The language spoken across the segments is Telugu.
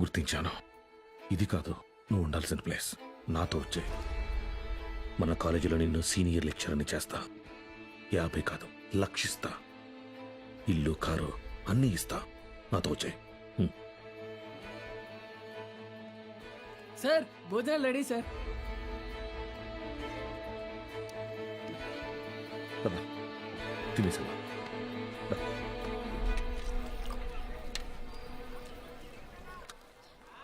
గుర్తించాను. ఇది కాదు నువ్వు ఉండాల్సిన ప్లేస్. నాతో వచ్చే. మన కాలేజీలో నిన్ను సీనియర్ లెక్చరర్ని చేస్తా. యాభై కాదు లక్షిస్తా. ఇల్లు కారు అన్నీ ఇస్తా. నాతో వచ్చే. సార్ భోజనాలు రెడీ సార్. తినేసా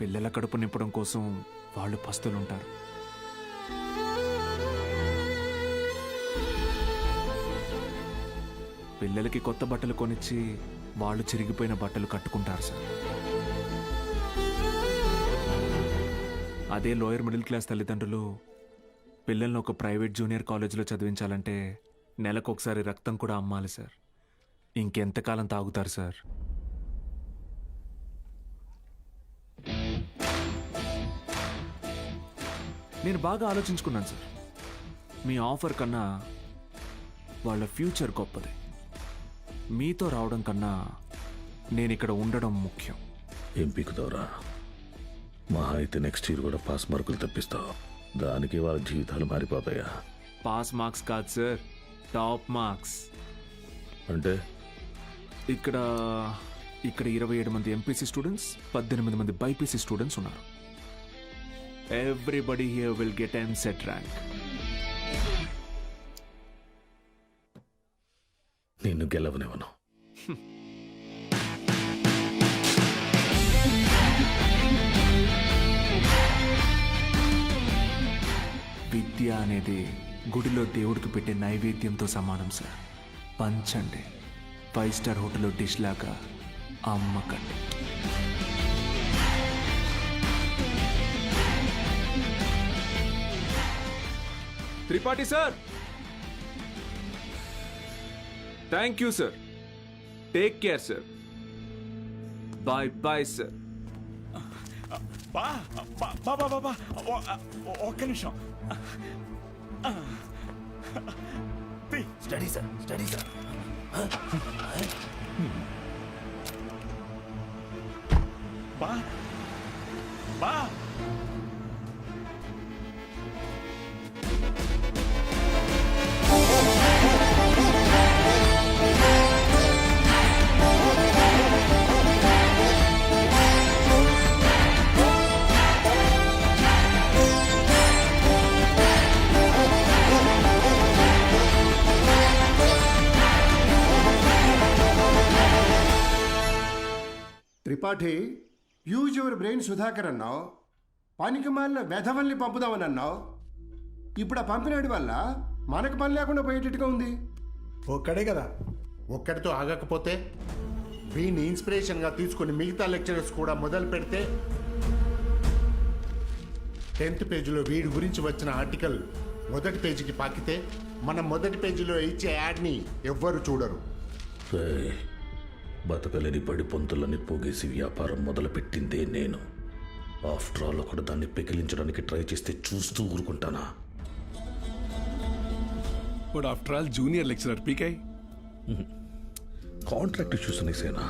పిల్లల కడుపు నింపడం కోసం వాళ్ళు పస్తులుంటారు. పిల్లలకి కొత్త బట్టలు కొనిచ్చి వాళ్ళు చిరిగిపోయిన బట్టలు కట్టుకుంటారు సార్. అదే లోయర్ మిడిల్ క్లాస్ తల్లిదండ్రులు పిల్లల్ని ఒక ప్రైవేట్ జూనియర్ కాలేజీలో చదివించాలంటే నెలకు ఒకసారి రక్తం కూడా అమ్మాలి సార్. ఇంకెంతకాలం తాగుతారు సార్? నేను బాగా ఆలోచించుకున్నాను సార్. మీ ఆఫర్ కన్నా వాళ్ళ ఫ్యూచర్ గొప్పది. మీతో రావడం కన్నా నేను ఇక్కడ ఉండడం ముఖ్యం. ఏం పీకుతావురా మహా అయితే నెక్స్ట్ ఇయర్ కూడా పాస్ మార్కులు తెప్పిస్తావు. దానికి వాళ్ళ జీవితాలు మారిపోతాయా? పాస్ మార్క్స్ కాదు సార్. టాప్ మార్క్స్ అంటే? ఇక్కడ ఇక్కడ ఇరవై ఏడు మంది ఎంపీసీ స్టూడెంట్స్ పద్దెనిమిది మంది బైపీసీ స్టూడెంట్స్ ఉన్నారు. Everybody here will get N set rank నిన్ను గెలవనివ్వను. విద్య అనేది గుడిలో దేవుడికి పెట్టే నైవేద్యంతో సమానం సార్. పంచండి. ఫైవ్ స్టార్ హోటల్లో డిష్ లాగా అమ్మకండి. Tripathi sir. Thank you sir take care sir bye bye sir బా బా బా బా బా ఒక్క నిమిషం. స్టడీ సార్ స్టడీ సార్ బా బా. Tripathi use your brain Sudhakar అన్నావు పనికి మాలిన వెధవల్ని పంపుదామని అన్నావు. ఇప్పుడు ఆ పంపినాడి వల్ల మనకు పని లేకుండా పోయేటట్టుగా ఉంది. ఒక్కడే కదా. ఒక్కడితో ఆగకపోతే వీడిని ఇన్స్పిరేషన్గా తీసుకుని మిగతా లెక్చరర్స్ కూడా మొదలు పెడితే టెన్త్ పేజీలో వీడి గురించి వచ్చిన ఆర్టికల్ మొదటి పేజీకి పాకితే మనం మొదటి పేజీలో ఇచ్చే యాడ్ని ఎవ్వరు చూడరు. బతకలేని పడి పొంతులని పోగేసి వ్యాపారం మొదలుపెట్టిందే నేను. ఆఫ్టర్ ఆల్ ఒకడు దాన్ని పెకిలించడానికి ట్రై చేస్తే చూస్తూ ఊరుకుంటానా? But after all junior lecturer PK. Contract issues అనేసేనా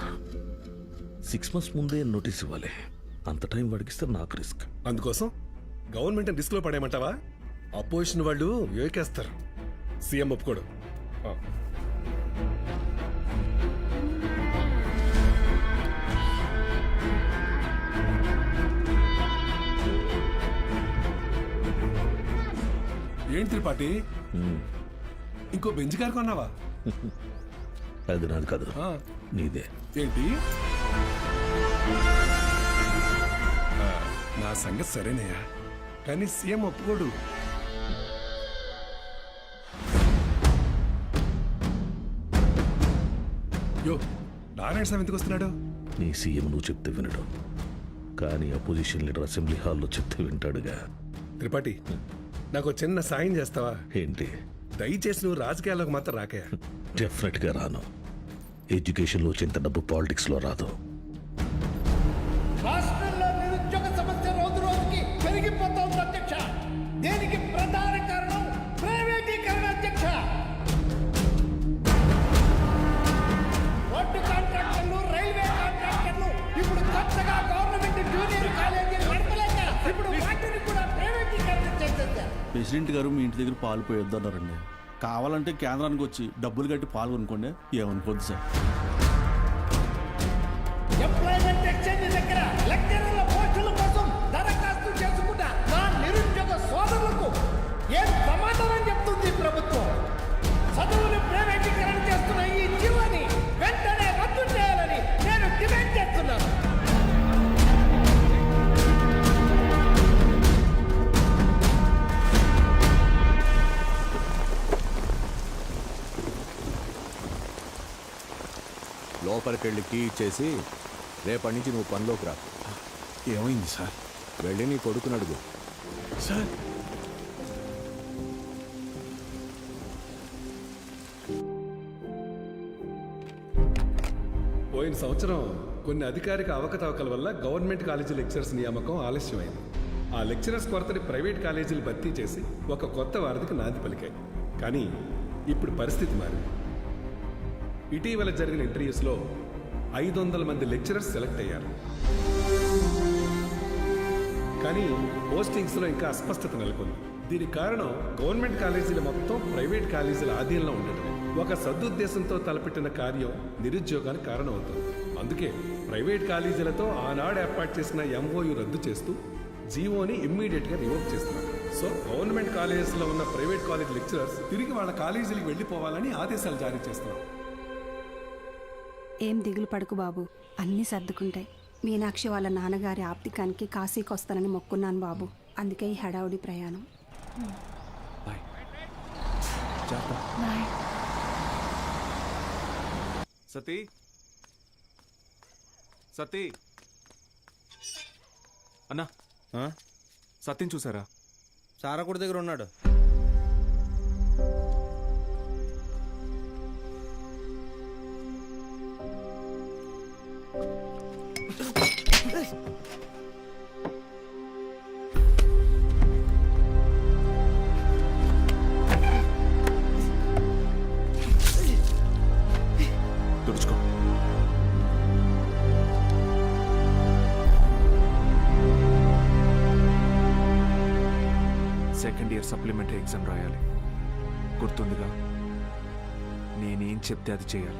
సిక్స్ మంత్స్ ముందే నోటీస్ ఇవ్వాలి. అంత టైం వాడికిస్తే నాకు రిస్క్. అందుకోసం గవర్నమెంట్ రిస్క్లో పడేయమంటావా అపోజిషన్ వాళ్ళు యోకేస్తారు సీఎం ఒప్పుకోడు. ఏంటి త్రిపాఠి? ఇంకో బెంచ్ కారు కొన్నావా? అది నాది కాదు. ఆ. నీదే. ఏంటి? ఆ, నా సంగతి సరేనయ్యా కానీ సీఎం ఒప్పుకోడు. యో నారాయణ స్వామి ఎందుకు వస్తున్నాడు? నీ సీఎం నువ్వు చెప్తే వినడం. కానీ అపోజిషన్ లీడర్ అసెంబ్లీ హాల్లో చెప్తే వింటాడుగా. త్రిపాఠి నాకు చిన్న సాయం చేస్తావా? ఏంటి? దయచేసి నువ్వు రాజకీయాల్లోకి మాత్రం రాకయా డెఫినెట్గా రాను. ఎడ్యుకేషన్లో వచ్చేంత డబ్బు పాలిటిక్స్లో రాదు. రాష్ట్రంలో నిరుద్యోగ సమస్య రోజు రోజుకి పెరిగిపోతోంది అధ్యక్ష. దీనికి ప్రెసిడెంట్ గారు మీ ఇంటి దగ్గర పాలు పోయొద్దన్నారండి. కావాలంటే కేంద్రానికి వచ్చి డబ్బులు కట్టి పాలు కొనుక్కోండి. ఏమనుకోద్దు సార్. ఎంప్లాయ్మెంట్ ఎక్స్చేంజ్ దగ్గర లెక్చరర్ల పోస్టుల కోసం దరఖాస్తు చేసుకున్న నా నిరుద్యోగ సోదరులకు ఏం సమాధానం చెప్తుంది ప్రభుత్వం? చదువును ప్రైవేటీకరణ చేస్తున్న ఈ జీవోని వెంటనే లోపలికి వెళ్ళి కీ ఇచ్చేసి రేపటి నుంచి నువ్వు పనిలోకి రా. ఏమైంది సార్? వెళ్ళి నీ కొడుకుని అడుగు. సార్? పోయిన సంవత్సరం కొన్ని అధికారిక అవకతవకల వల్ల గవర్నమెంట్ కాలేజీ లెక్చరర్స్ నియామకం ఆలస్యమైంది. ఆ లెక్చరర్స్ కొరతని ప్రైవేట్ కాలేజీలు భర్తీ చేసి ఒక కొత్త వారధికి నాంది పలికాయి. కానీ ఇప్పుడు పరిస్థితి మారింది. ఇటీవల జరిగిన ఇంటర్వ్యూస్లో ఐదు వందల మంది లెక్చరర్స్ సెలెక్ట్ అయ్యారు. కానీ పోస్టింగ్స్లో ఇంకా అస్పష్టత నెలకొంది. దీనికి కారణం గవర్నమెంట్ కాలేజీలు మొత్తం ప్రైవేట్ కాలేజీల ఆధీనంలో ఉండటం. ఒక సదుద్దేశంతో తలపెట్టిన కార్యం నిరుద్యోగానికి కారణమవుతుంది. అందుకే ప్రైవేట్ కాలేజీలతో ఆనాడు ఏర్పాటు చేసిన ఎంఓయు రద్దు చేస్తూ జీవోని ఇమ్మీడియట్గా రివోక్ చేస్తున్నారు. సో గవర్నమెంట్ కాలేజెస్లో ఉన్న ప్రైవేట్ కాలేజ్ లెక్చరర్స్ తిరిగి వాళ్ళ కాలేజీలకు వెళ్ళిపోవాలని ఆదేశాలు జారీ చేస్తున్నారు. ఏం దిగులు పడకు బాబు. అన్నీ సర్దుకుంటాయి. మీనాక్షి వాళ్ళ నాన్నగారి ఆప్తికానికి కాశీకి వస్తానని మొక్కున్నాను బాబు. అందుకే ఈ హడావుడి ప్రయాణం. సతీ. సతీ. అన్నా. సత్యం చూసారా? సారకుడి దగ్గర ఉన్నాడు. ఎగ్జామ్ రాయాలి. గుర్తుందిగా? నేనేం చెప్తే అది చేయాలి.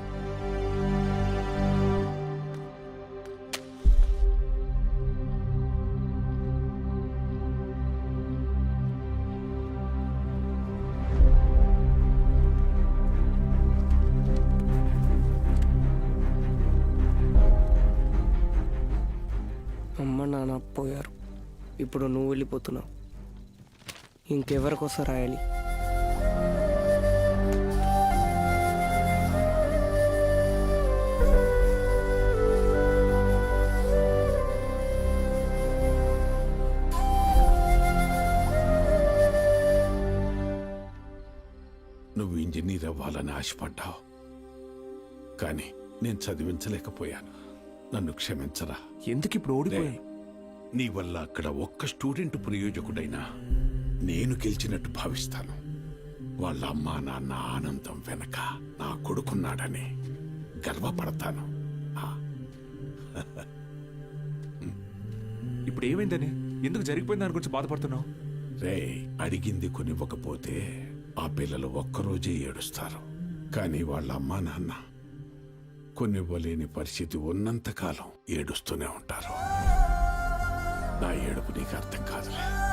అమ్మ నాన్న పోయారు. ఇప్పుడు నువ్వు వెళ్ళిపోతున్నావు. ఇంకెవరికోసం రాయాలి? నువ్వు ఇంజనీర్ అవ్వాలని ఆశపడ్డావు. కానీ నేను చదివించలేకపోయాను. నన్ను క్షమించరా. ఎందుకు ఇప్పుడు నీ వల్ల అక్కడ ఒక్క స్టూడెంట్ ప్రయోజకుడైనా నేను గెలిచినట్టు భావిస్తాను. వాళ్ళ అమ్మా నాన్న ఆనందం వెనక నా కొడుకున్నాడని గర్వపడతాను. ఇప్పుడు ఏమైందని? ఎందుకు జరిగిపోయింది దాని గురించి బాధపడుతున్నావు? రే అడిగింది కొనివ్వకపోతే ఆ పిల్లలు ఒక్కరోజే ఏడుస్తారు. కానీ వాళ్ళ అమ్మా నాన్న కొనివ్వలేని పరిస్థితి ఉన్నంతకాలం ఏడుస్తూనే ఉంటారు. నా ఏడుపు నీకు అర్థం కాదులే.